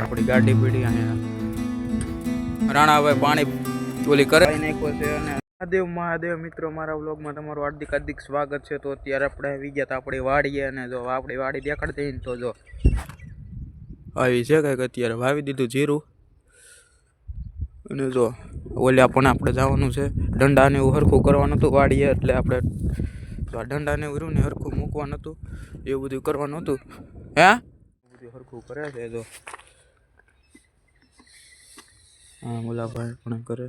આપણી ગાડી પીડી અહીંયા રાણાભાઈ પાણી ઓલી કરે. નાખ્યો છે અને મહાદેવ મહાદેવ મિત્રો મારા વ્લોગમાં તમારું હાર્દિક હાર્દિક સ્વાગત છે. તો અત્યારે આપણે આવી ગયા તા આપણી વાડીએ અને જો આપણી વાડી દેખાડતી ને તો જો. આવી છે કંઈક અત્યારે. વાવી દીધું જીરું. અને જો ઓલ્યા પણ આપણે જવાનું છે. દંડાને એવું હરખું કરવાનું હતું વાડીએ એટલે આપણે જો આ દંડાને એવું ને હરખું મૂકવાનું હતું. એવું બધું કરવાનું હતું. હે? હરખું કરે છે જો હા, મુલાભાઈ પણ કરે.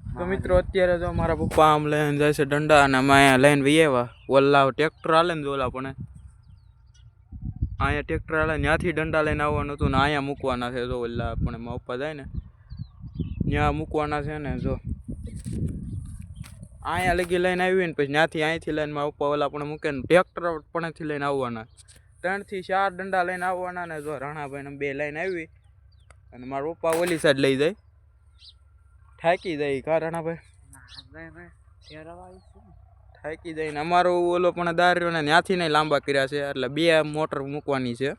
તો મિત્રો, અત્યારે જો મારા પપ્પા આમ લઈને જાય છે દંડા અને અમે અહીંયા લઈને વી આવ્યા. ઓલા ટ્રેક્ટર હાલે ને ઓલા પણ. અહીંયા ટ્રેક્ટર હાલે ત્યાંથી દંડા લઈને આવવાનું હતું ને અહીંયા મૂકવાના છે જો ઓલા પણ પપ્પા જાય ને. ત્યાં મૂકવાના છે ને જો. અહીંયા લગી લઈને આવી ને પછી ત્યાંથી અહીંથી લઈને પપ્પા ઓલા પણ મૂકે ને ટ્રેક્ટર પણથી લઈને આવવાના. ત્રણથી ચાર દંડા લઈને આવવાના ને જો રાણાભાઈને બે લઈને આવી. અને મારા પપ્પા ઓલી સાઈડ લઈ જાય. થાકી જાય કા રાણાભાઈ? થાકી જાય ને અમારો ઓલો પણ દાર્યો ને ત્યાંથી નહીં લાંબા કર્યા છે, એટલે બે મોટર મૂકવાની છે.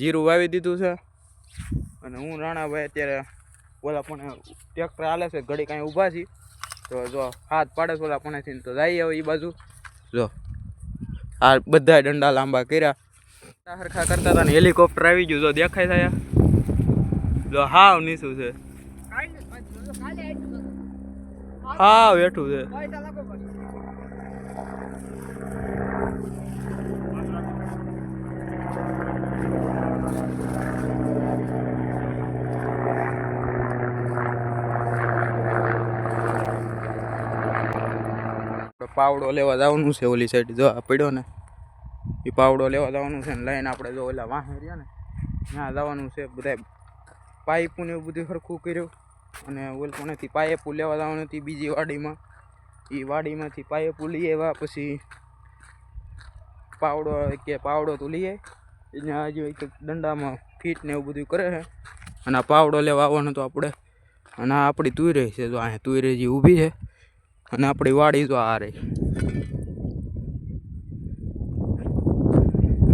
જીરું વાવી દીધું છે. અને હું રાણાભાઈ અત્યારે ઓલા પણ ટ્રેક્ટર હાલે છે ઘડી કાંઈ ઊભા છે તો જો હાથ પાડે છે ઓલા પણ તો જઈએ હવે એ બાજુ. જો આ બધા દંડા લાંબા કર્યા. હરખા કરતા હતા ને હેલિકોપ્ટર આવી ગયું જો દેખાય થયા જો હાવ નીસું છે. હાવ એઠું છે. પાવડો લેવા જવાનું છે ઓલી સાઈડ જો આ પડ્યો ને, એ પાવડો લેવા જવાનું છે ને લઈને આપણે જો ઓલા વાહે રહ્યા ને, ત્યાં જવાનું છે બધા પાઇપું ને એવું બધું સરખું કર્યું અને ઓલપુણેથી પાઇપું લેવા જવાનું હતી બીજી વાડીમાં. એ વાડીમાંથી પાઇપું લઈ આવ્યા પછી પાવડો કે પાવડો તો લઈએ અહીંયા હજુ એક દંડામાં ફીટ ને એવું બધું કરે છે. અને આ પાવડો લેવા આવવાનો તો આપણે, અને આ આપણી તુરે છે જો અહીંયા રહી જે ઊભી છે. અને આપણી વાડી જો આ રહી.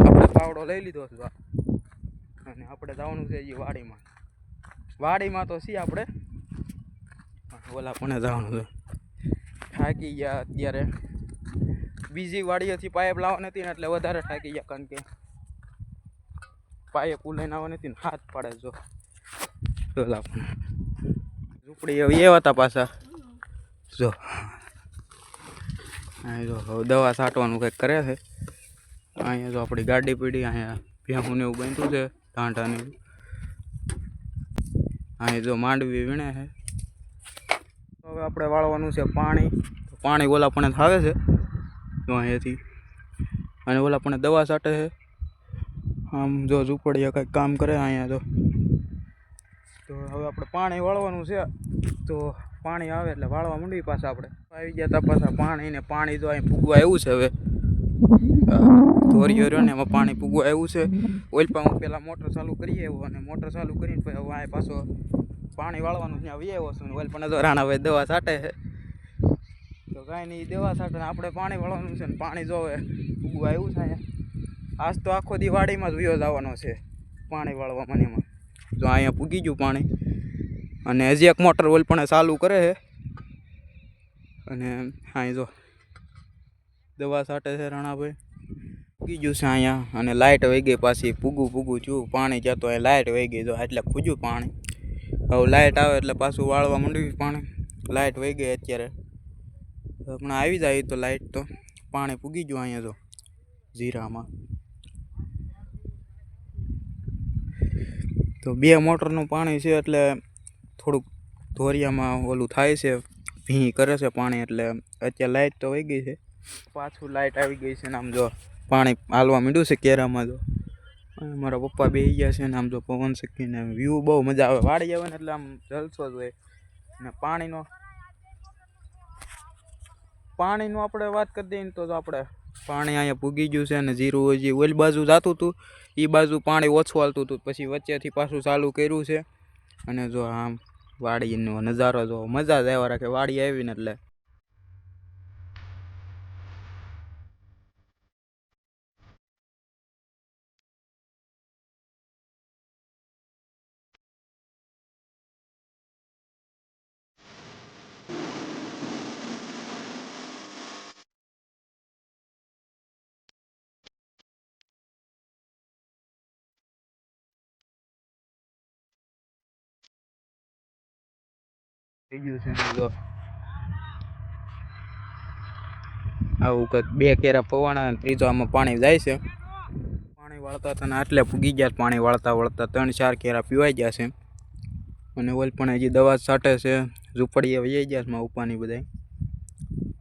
આપણે પાવડો લઈ લીધો છે અને આપણે જવાનું છે એ વાડીમાં. વાડીમાં તો છીએ આપણે. ઓલા પણ જવાનું છે. થાકી ગયા અત્યારે. બીજી વાડીઓથી પાઇપ લાવવાની હતી ને એટલે વધારે થાકી ગયા કારણ કે પાઇપ ઉલાઈને આવવાની હતી ને હાથ પાડે જો. ઓલા પણ. ઝૂંપડી એવા હતા પાછા. જો. અહીંયા જો દવા છાંટવાનું કંઈક કરે છે. અહીંયા જો આપણી ગાડી પીડી, અહીંયા ભેહું એવું બાંધ્યું છે એવું. અહીંયા જો માંડવી વીણે છે. હવે આપણે વાળવાનું છે પાણી. પાણી ઓલા પણ આવે છે. જો અહીંયાથી. અને ઓલા પણ દવા છાંટે છે. આમ જો ઝૂંપડીએ કંઈક કામ કરે અહીંયા તો તો હવે આપણે પાણી વાળવાનું છે. તો પાણી આવે એટલે વાળવા માંડવી પાછા આપણે. આવી ગયા તા પાછા પાણી ને પાણી તો અહીં પૂગવા આવ્યું છે હવે. ધોરીઓ રહ્યો ને એમાં પાણી પૂગવા આવ્યું છે. ઓઇલ પંપ પહેલાં મોટર ચાલુ કરીએ એવું અને મોટર ચાલુ કરીને પછી હવે આ પાછો પાણી વાળવાનું ત્યાં વી આવ્યો છું ઓઇલ પણ તો રાણાભાઈ દવા છાંટે છે. તો કાંઈ નહીં, દવા છાંટે આપણે પાણી વાળવાનું છે ને પાણી જોવે પૂગવા આવ્યું છે અહીંયા. આજ તો આખો દી વાડીમાં જ વિયો જવાનો છે પાણી વાળવા મને એમાં. જો અહીંયા પૂગી ગયું પાણી. અને હજી એક મોટર ઓલ પણ ચાલુ કરે છે. અને અહીં જો. દવા છાંટે છે રાણાભાઈ. પૂગી છે અહીંયા અને લાઇટ વહી ગઈ પાછી. પૂગું પૂગું છું. પાણી જતો એ લાઇટ વહી ગઈ જો. એટલે ખૂજ્યું પાણી. હવે લાઇટ આવે એટલે પાછું વાળવા માંડ્યું પાણી. લાઇટ વહી ગઈ અત્યારે. હમણાં આવી જાય તો લાઇટ તો. પાણી પૂગી ગયું અહીંયા જો. જીરામાં તો બે મોટરનું પાણી છે એટલે થોડુંક ધોરિયામાં ઓલું થાય છે ભીં કરે છે પાણી એટલે અત્યારે લાઇટ તો વહી ગઈ છે. પાછું લાઇટ આવી ગઈ છે ને આમ જો પાણી હાલવા માંડ્યું છે કેરામાં જો અને મારા પપ્પા બે ગયા છે ને આમ જો પવન શક્તિને વ્યૂ બહુ મજા આવે. વાડી આવે ને એટલે આમ જલસો જ હોય. ને પાણીનો, પાણીનું આપણે વાત કરી દઈએ ને તો આપણે પાણી અહીંયા પૂગી ગયું છે અને જીરું હજી ઓલી બાજુ જતું હતું એ બાજુ પાણી ઓછું હાલતું હતું. પછી વચ્ચેથી પાછું ચાલુ કર્યું છે. અને જો આમ વાડીનો નજારો જો મજા જ આવ્યા રાખે. વાડી આવીને એટલે બીજું છે જો? આવું કંઈક બે કેરા પવાણા અને ત્રીજો આમાં પાણી જાય છે. પાણી વાળતા હતા આટલે ફૂગી ગયા પાણી વાળતા વાળતા ત્રણ ચાર કેરા પીવાઈ ગયા છે. અને ઓલ પણ હજી દવા છાંટે છે. ઝૂંપડીએ વહી ગયા છે ઉપાની બધાય.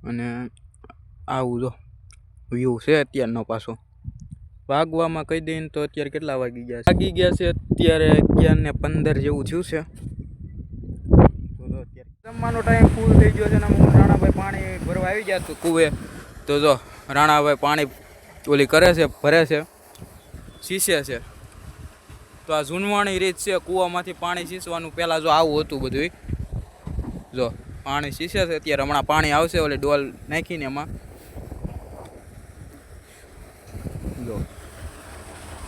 અને આવું જો વ્યૂ છે અત્યારનો પાછો. વાગવામાં કહી દઈને તો અત્યારે કેટલા વાગી ગયા છે? વાગી ગયા છે અત્યારે અગિયાર ને પંદર જેવું થયું છે. જમવાનો ટાઈમ ફૂલ થઈ ગયો છે ને હું રાણાભાઈ પાણી ભરવા આવી ગયા તો કુવે. તો જો, રાણાભાઈ પાણી ઓલી કરે છે, ભરે છે, શીશે છે. તો આ જૂનવાણી રીત છે, કૂવામાંથી પાણી શીસવાનું પહેલાં જો આવું હતું બધું જો, પાણી શીશે છે, અત્યારે હમણાં પાણી આવશે, ઓલી ડોલ નાખીને એમાં. જો,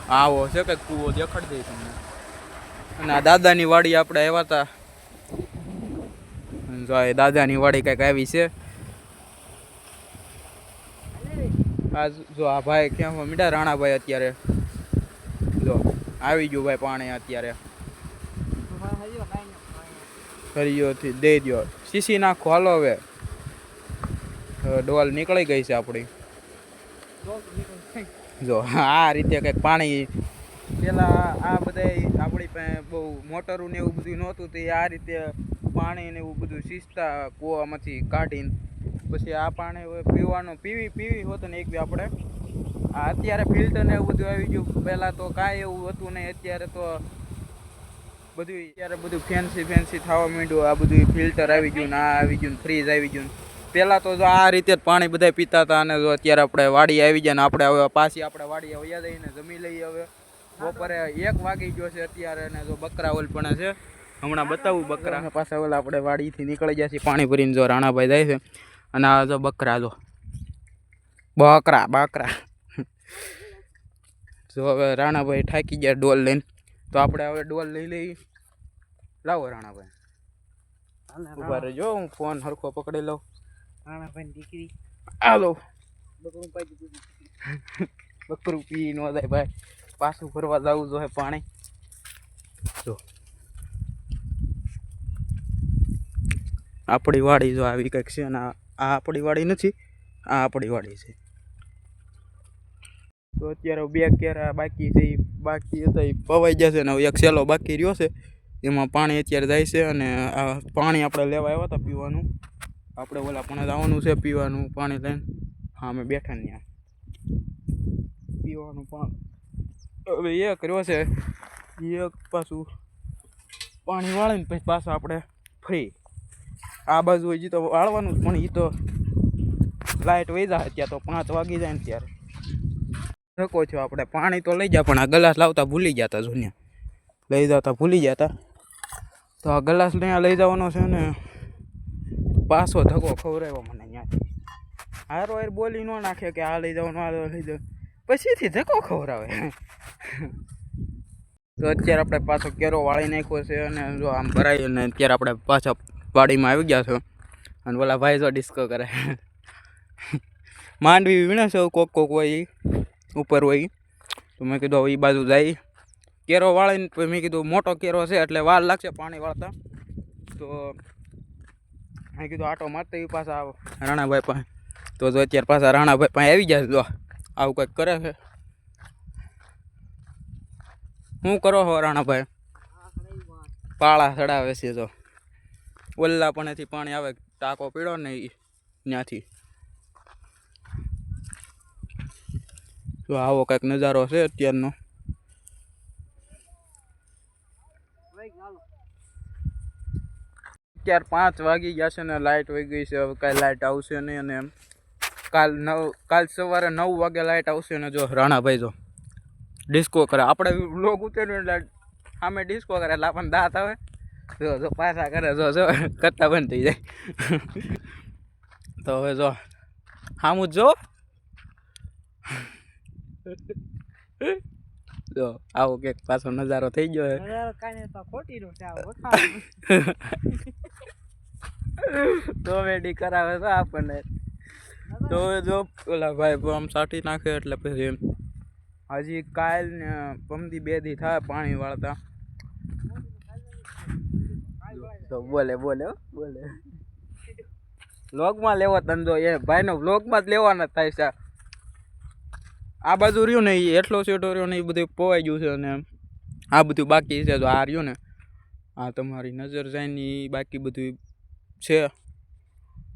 આવો છે કંઈક કૂવો દેખાડી દઈ તમને. અને આ દાદાની વાડી આપણે આવ્યા હતા જો આ દાદાની વાડી કંઈક આવી છે. આ જો આ ભાઈ ક્યાં મીઠા રાણાભાઈ અત્યારે. જો, આવી ગયું ભાઈ પાણી અત્યારે. ફરીઓથી દઈ દો સીસી નાખો, હાલો હવે. ડોલ નીકળી ગઈ છે આપણી. જો, આ રીતે કંઈક પાણી, પેલા આ બધા આપણી પાસે બહુ મોટરું ને એવું બધું નહોતું, તે આ રીતે પાણી ને એવું બધું શિસ્તા કૂવામાંથી કાઢીને પછી આ પાણી પીવાનું પીવી પીવી હોત ને એક બી આપણે. આ અત્યારે ફિલ્ટર ને એવું બધું આવી ગયું. પહેલાં તો કાંઈ એવું હતું નહીં. અત્યારે તો બધું અત્યારે બધું ફેન્સી ફેન્સી થવા માંડ્યું. આ બધું ફિલ્ટર આવી ગયું ને આ આવી ગયું ફ્રીજ આવી ગયું પહેલાં તો જો આ રીતે જ પાણી બધા પીતા હતા અને જો અત્યારે આપણે વાડી આવી જાય ને આપણે હવે પાછી આપણે વાડી વયા જઈને જમી લઈએ હવે. બપોરે એક વાગી ગયો છે અત્યારે ને જો બકરા ઓલ પણ છે. હમણાં બતાવું બકરા. પાછા ઓલા આપણે વાડીથી નીકળી જાય છે પાણી ભરીને જો રાણાભાઈ જાય છે. અને આ જો બકરા જો. બકરા બકરા. જો હવે રાણાભાઈ થાકી ગયા ડોલ લઈને. તો આપણે હવે ડોલ લઈ લઈ. લાવો રાણાભાઈ. ઊભા રહેજો હું ફોન હરખો પકડી લઉં. દીકરી. હાલો. બકરું પાઈ દીધું બકરું પી નો જાય ભાઈ. પાછું ફરવા જવું જોઈએ પાણી. જો. આપણી વાડી જો આવી કંઈક છે અને આ આપણી વાડી નથી, આ આપણી વાડી છે. તો અત્યારે બે કેરા બાકી છે એ બાકી હતા એ પવાઈ જશે ને હવે એક સેલો બાકી રહ્યો છે. એમાં પાણી અત્યારે જાય છે અને આ પાણી આપણે લેવા આવ્યા હતા પીવાનું. આપણે ઓલા પણ જવાનું છે પીવાનું, પાણી લઈને. હા, અમે બેઠા ત્યાં. પીવાનું પાણી. હવે એ કર્યો છે, એક પાછું પાણી વાળીને પછી પાછા આપણે ફ્રી. આ બાજુ હજી તો વાળવાનું પણ એ તો લાઇટ વહી જાય ત્યાં તો પાંચ વાગી જાય ને ત્યારે. શકો છો આપણે, પાણી તો લઈ જા, પણ આ ગલાસ લાવતા ભૂલી ગયા હતા જૂન્યા લઈ જતા ભૂલી ગયા હતા તો આ ગ્લાસ ત્યાં લઈ જવાનો છે ને, પાછો ધક્કો ખવડાવ્યો મને ત્યાંથી હારો એ બોલી ન નાખે કે આ લઈ જવાનું, આ લઈ જાવ પછીથી ધક્કો ખવડાવે. તો અત્યારે આપણે પાછો કેરો વાળી નાખ્યો છે અને જો આમ ભરાય અને અત્યારે આપણે પાછા વાડીમાં આવી ગયા છો. અને ઓલા ભાઈ જો ડિસ્કો કરે. માંડવી વીણે છે કોક કોક હોય ઉપર હોય. તો મેં કીધું એ બાજુ જાય. કેરો વાળીને મેં કીધું મોટો કેરો છે એટલે વાર લાગશે પાણી વાળતા. તો મેં કીધું આટો મારતા એ પાછા આવો. રાણાભાઈ પાસે. તો જો અત્યારે પાછા રાણાભાઈ પાસે આવી જાય જો. આવું કંઈક કરે છે. શું કરો છો રાણાભાઈ? પાળા ચડાવે છે, જો. ઓલ્લા પણેથી પાણી આવે, ટાંકો પીડો ને ત્યાંથી તો આવો કંઈક નજારો છે અત્યારનો. અત્યારે પાંચ વાગી ગયા છે ને લાઇટ વહી ગઈ છે, હવે કાંઈ લાઇટ આવશે નહીં અને એમ. કાલ નવ, કાલ સવારે નવ વાગે લાઇટ આવશે ને જો રાણાભાઈ જો ડિસ્કો કરે. આપણે લોગ ઉતર્યું સામે ડિસ્કો કરે, એટલે આપણને દાંત આવે. જો જો પાછા કરે જો જો કરતા બંધ થઈ જાય તો હવે જો સામું જ જો આવો કંઈક પાછો નજારો થઈ ગયો છે કોમેડી કરાવે છે આપણને તો હવે જો ઓલા ભાઈ આમ સાટી નાખે એટલે પછી હજી કાલ ને પમદી બે દી થાય પાણી વાળતા તો બોલે બોલે બોલે. વ્લોગમાં લેવો ધંધો. એ ભાઈનો વ્લોગમાં જ લેવાના થાય છે. આ બાજુ રહ્યું ને એ એટલો સેટો રહ્યો ને એ બધું પોવાઈ ગયું છે અને આ બધું બાકી છે તો આ રહ્યું ને. આ તમારી નજર જાય ને બાકી બધું છે.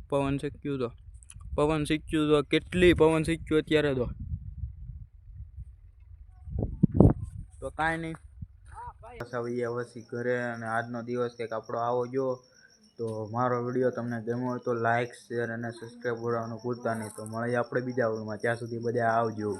પવન શીખ્યું તો. પવન શીખ્યું તો, કેટલી પવન શીખ્યું અત્યારે તો. તો કાંઈ નહીં. વઈએ પછી ઘરે અને આજનો દિવસ કંઈક આપણો આવો જો તો મારો વીડિયો તમને ગમ્યો હોય તો લાઇક શેર અને સબસ્ક્રાઈબ કરવાનું ભૂલતા નહીં. તો મળીએ આપણે બીજા વિડીયોમાં ત્યાં સુધી બધા આવજો.